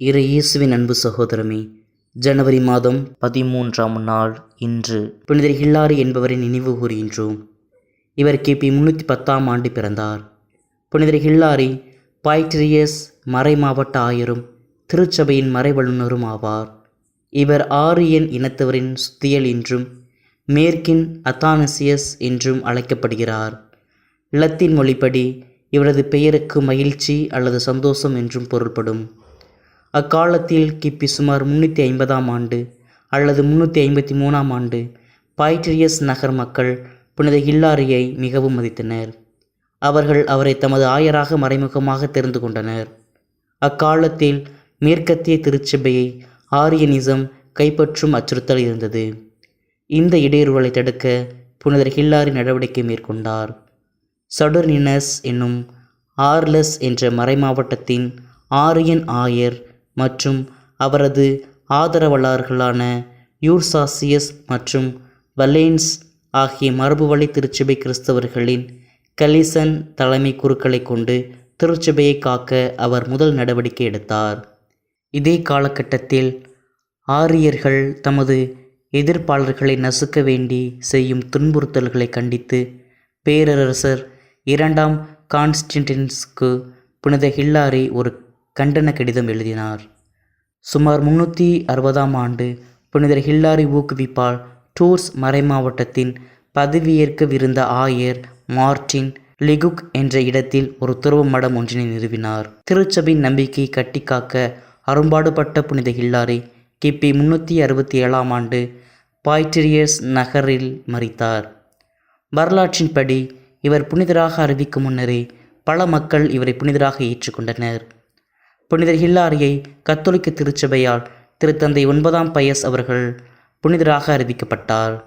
இரு இயேசுவின் அன்பு சகோதரமே ஜனவரி மாதம் பதிமூன்றாம் நாள் இன்று புனிதர் ஹில்லாரி என்பவரை நினைவு கூறுகின்றோம். இவர் கிபி முன்னூற்றி பத்தாம் ஆண்டு பிறந்தார். புனிதர் ஹில்லாரி பாய்ட்ரியஸ் மறை மாவட்ட ஆயரும் திருச்சபையின் மறை வல்லுநரும் ஆவார். இவர் ஆரியன் இனத்தவரின் சுத்தியல் என்றும் மேற்கின் அத்தானசியஸ் என்றும் அழைக்கப்படுகிறார். லத்தீன் மொழிப்படி இவரது பெயருக்கு மகிழ்ச்சி அல்லது சந்தோஷம் என்றும் பொருள்படும். அக்காலத்தில் கிபி சுமார் முன்னூற்றி ஐம்பதாம் ஆண்டு அல்லது முன்னூற்றி ஐம்பத்தி மூணாம் ஆண்டு பாய்ட்ரியஸ் நகர் மக்கள் புனித ஹில்லாரியை மிகவும் மதித்தனர். அவர்கள் அவரை தமது ஆயராக மறைமுகமாக தெரிந்து கொண்டனர். அக்காலத்தில் மேற்கத்திய திருச்சபையை ஆரியனிசம் கைப்பற்றும் அச்சுறுத்தல் இருந்தது. இந்த இடையூறுகளை தடுக்க புனிதர் ஹில்லாரி நடவடிக்கை மேற்கொண்டார். சடுர்னினஸ் என்னும் ஆர்லஸ் என்ற மறைமாவட்டத்தின் ஆரியன் ஆயர் மற்றும் அவரது ஆதரவாளர்களான யூர்சாசியஸ் மற்றும் வலேன்ஸ் ஆகிய மரபுவழி திருச்சபை கிறிஸ்தவர்களின் கலிசன் தலைமை குருக்களை கொண்டு திருச்சபையை காக்க அவர் முதல் நடவடிக்கை எடுத்தார். இதே காலகட்டத்தில் ஆரியர்கள் தமது எதிர்ப்பாளர்களை நசுக்க வேண்டி செய்யும் துன்புறுத்தல்களை கண்டித்து பேரரசர் இரண்டாம் கான்ஸ்டன்டின்ஸ்க்கு புனித ஹில்லாரி ஒரு கண்டன கடிதம் எழுதினார். சுமார் முன்னூற்றி அறுபதாம் ஆண்டு புனிதர் ஹில்லாரி ஊக்குவிப்பால் டூர்ஸ் மறைமாவட்டத்தின் பதவியேற்கவிருந்த ஆயர் மார்டின் லிகுக் என்ற இடத்தில் ஒரு துறவு மடம் ஒன்றினை நிறுவினார். திருச்சபையின் நம்பிக்கையை கட்டிக்காக்க அரும்பாடுபட்ட புனித ஹில்லாரி கிபி முன்னூற்றி அறுபத்தி ஏழாம் ஆண்டு பாய்டிரியஸ் நகரில் மறித்தார். வரலாற்றின்படி இவர் புனிதராக அறிவிக்கும் முன்னரே பல மக்கள் இவரை புனிதராக ஏற்றுக்கொண்டனர். புனிதர் ஹில்லாரியை கத்தோலிக்க திருச்சபையால் திருத்தந்தை ஒன்பதாம் பயஸ் அவர்கள் புனிதராக அறிவிக்கப்பட்டார்.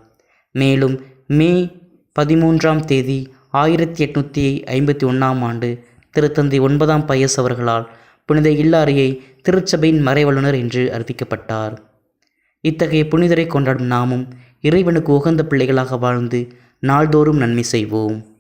மேலும் மே பதிமூன்றாம் தேதி ஆயிரத்தி எட்நூற்றி ஐம்பத்தி ஒன்றாம் ஆண்டு திருத்தந்தை ஒன்பதாம் பயஸ் அவர்களால் புனித ஹில்லாரியை திருச்சபையின் மறைவல்லுனர் என்று அறிவிக்கப்பட்டார். இத்தகைய புனிதரை கொண்டாடும் நாமும் இறைவனுக்கு உகந்த பிள்ளைகளாக வாழ்ந்து நாள்தோறும் நன்மை செய்வோம்.